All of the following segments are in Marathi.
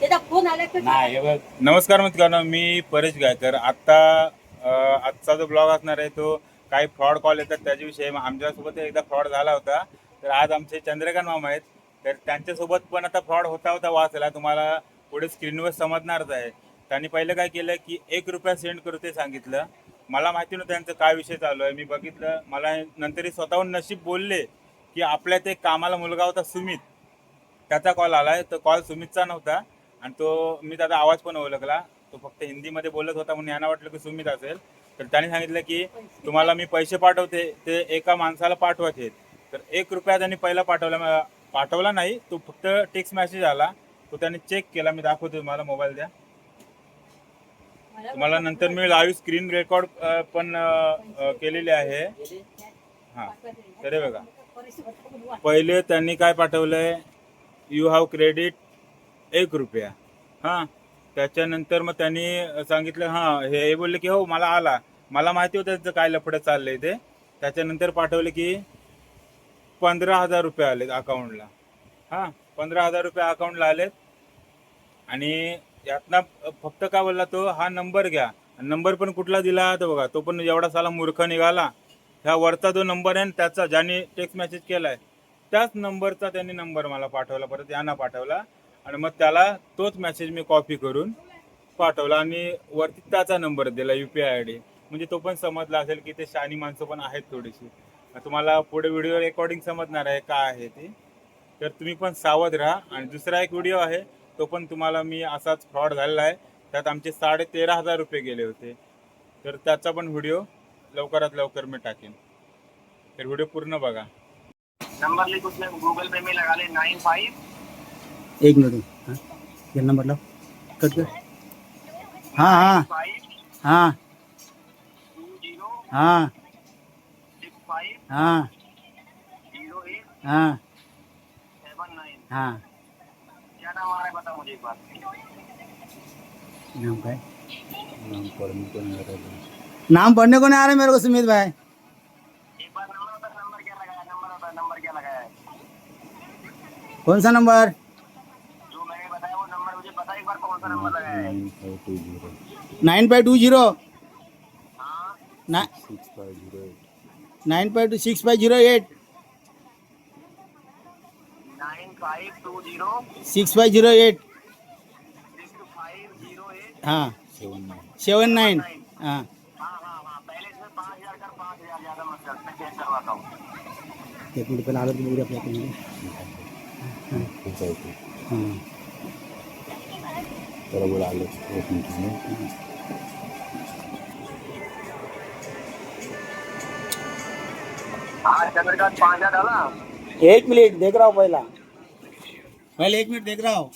त्याचा फोन आला नाही हे बघ. नमस्कार मित्रांनो मी परेश गायकर. आत्ता आजचा जो ब्लॉग असणार आहे तो काही फ्रॉड कॉल येतात त्याच्याविषयी. आमच्यासोबत एकदा फ्रॉड झाला होता. तर आज आमचे चंद्रकांत मामा आहेत. तर त्यांच्यासोबत पण आता फ्रॉड होता होता वाचला तुम्हाला पुढे स्क्रीनवर समजणारच आहे. त्यांनी पहिलं काय केलं की एक रुपया सेंड करू ते सांगितलं. मला माहिती नव्हतं त्यांचं काय विषय चालू आहे. मी बघितलं. मला नंतर स्वतःहून नशीब बोलले की आपल्या ते कामाला मुलगा होता सुमित. त्याचा कॉल आलाय. तो कॉल सुमितचा नव्हता. आणि तो मी त्याचा आवाज पण ओळखला. तो फक्त हिंदीमध्ये बोलत होता म्हणून यांना वाटलं की सुमित असेल. तर त्याने सांगितलं की तुम्हाला मी पैसे पाठवते ते एका माणसाला पाठवायचे आहेत. तर एक रुपया त्यांनी पहिला पाठवला पाठवला नाही तो फक्त टेक्स्ट मेसेज आला. तो त्याने चेक केला मी दाखवतो तुम्हाला मोबाईल द्या. तुम्हाला नंतर मी लाईव्ह स्क्रीन रेकॉर्ड पण केलेली आहे. हा तर बघा. पहिले त्यांनी काय पाठवलंय? यू हॅव क्रेडिट एक रुपया. हां त्याच्यानंतर मग त्यांनी सांगितलं हां हे बोलले की हो मला आला. मला माहिती होतं त्याचं काय लफडं चाललंय ते. त्याच्यानंतर पाठवले की पंधरा हजार रुपये आलेत अकाउंटला हां पंधरा हजार रुपये अकाउंटला आलेत. आणि यातनं फक्त काय बोलला तो हा नंबर घ्या. नंबर पण कुठला दिला तर बघा तो पण एवढा साला मूर्ख निघाला. ह्या वरचा जो नंबर आहे ना त्याचा ज्याने टेक्स्ट मेसेज आहे त्याच नंबरचा त्यांनी नंबर मला पाठवला परत यांना पाठवला. आणि मग त्याला तोच मेसेज मी कॉपी करून पाठवला आणि वरती त्याचा नंबर दिला U P I I D म्हणजे तो पण समजला असेल की ते शानी माणसं पण आहेत थोडीशी. तुम्हाला पुढे व्हिडिओ रेकॉर्डिंग समजणार आहे काय आहे ते. तर तुम्ही पण सावध राहा. आणि दुसरा एक व्हिडिओ आहे तो पण तुम्हाला मी असाच फ्रॉड झालेला आहे. त्यात आमचे साडे तेरा हजार रुपये गेले होते. तर त्याचा पण व्हिडिओ लवकरात लवकर मी टाकेन. तर व्हिडिओ पूर्ण बघा. नंबर लिख गुगल पे मी लगाले नाइन फाइव एक मिनट हाँ? ये नंबर लो कट कर। हाँ हाँ। फाइव हाँ। टू जीरो हाँ। सिक्स फाइव हाँ। जीरो एट हाँ। सेवन नाइन हाँ। क्या नाम आ रहा है? बता मुझे एक बार नाम का है नाम पढ़ने को नहीं आ रहा मेरे को सुमित भाई। एक बार नंबर नंबर लगाया है नाइन फाइव टू ज़ीरो। हाँ। Nine five two six five zero eight. Nine five two zero. Six five zero eight. Six five zero eight. हाँ। Seven nine. हाँ। हाँ हाँ हाँ। पहले इसमें पाँच हज़ार कर पाँच हज़ार ज़्यादा मत कर। मैं चेक करवाता हूँ? एक मिनट पहले आदत बोल अपने हाँ। हाँ चंद्रकांत पाँच हज़ार डाला एक मिनट देख रहा हूँ पहला पहले एक मिनट देख रहा हूँ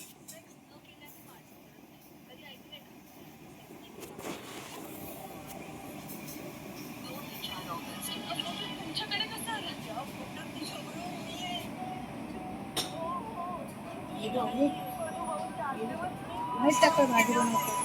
मीठ टाकतो भाजी बनवतो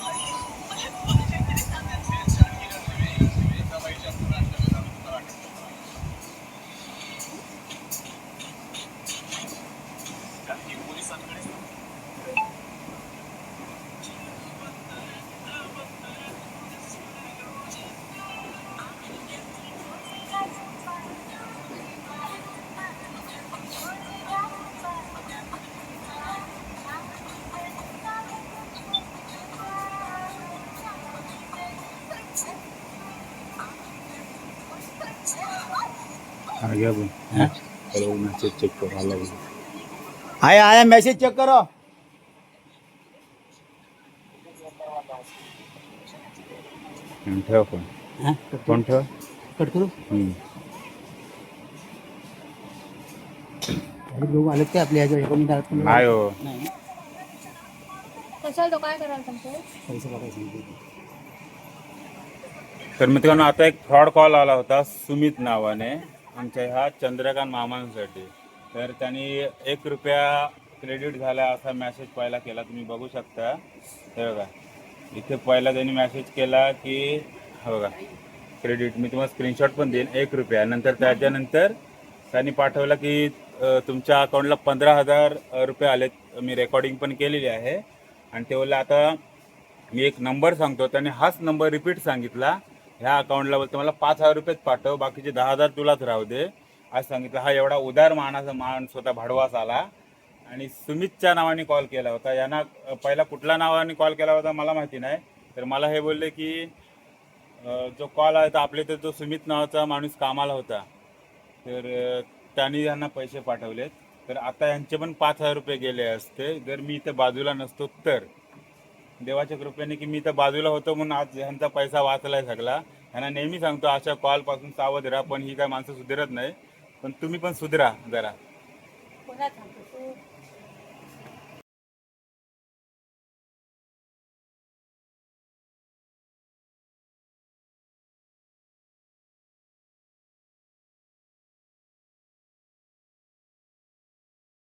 आया आया मैसेज चेक करो. ठेव फोन. हाँ, फोन ठेव. कट करू? अरे आलेत काय आपल्या ह्याच्या पण नाही हो. नाही. ना? कशाला तो काय करायला सांगतो पैसे सांगते. तर मित्रांनो आता एक फ्रॉड कॉल आला होता सुमित नावाने. आमच्या ह्या चंद्रकांत मामांसाठी. तर त्यांनी एक रुपया क्रेडिट झाला असा मॅसेज पहिला केला. तुम्ही बघू शकता. हे बघा. इथे पहिला त्यांनी मॅसेज केला की हा बघा क्रेडिट मी तुम्हाला स्क्रीनशॉट पण देईन. एक रुपया. नंतर त्याच्यानंतर त्यांनी पाठवलं की तुमच्या अकाउंटला पंधरा हजार रुपये आलेत. मी रेकॉर्डिंग पण केलेली आहे. आणि ते बोलले आता मी एक नंबर सांगतो. त्याने हाच नंबर रिपीट सांगितला. ह्या अकाउंटला बोलतो मला पाच हजार रुपयेच पाठव बाकीचे दहा हजार तुलाच राहू दे. आज सांगितलं. हा एवढा उदार मानाचा माणूस होता भाडवास आला. आणि सुमितच्या नावाने कॉल केला होता. यांना पहिला कुठल्या नावाने कॉल केला होता मला माहिती नाही. तर मला हे बोलले की जो कॉल आहे तर आपल्या इथे जो सुमित नावाचा माणूस कामाला होता. तर त्यांनी यांना पैसे पाठवलेत. तर आता यांचे पण पाच हजार रुपये गेले असते. जर मी इथे बाजूला नसतो तर. देवाच्या कृपेने की मी तर बाजूला होतो म्हणून आज ह्यांचा पैसा वाचलाय सगळा. ह्यांना नेहमी सांगतो अशा कॉलपासून सावध राहा पण ही काय माणसं सुधारत नाही. पण तुम्ही पण सुधरा जरा.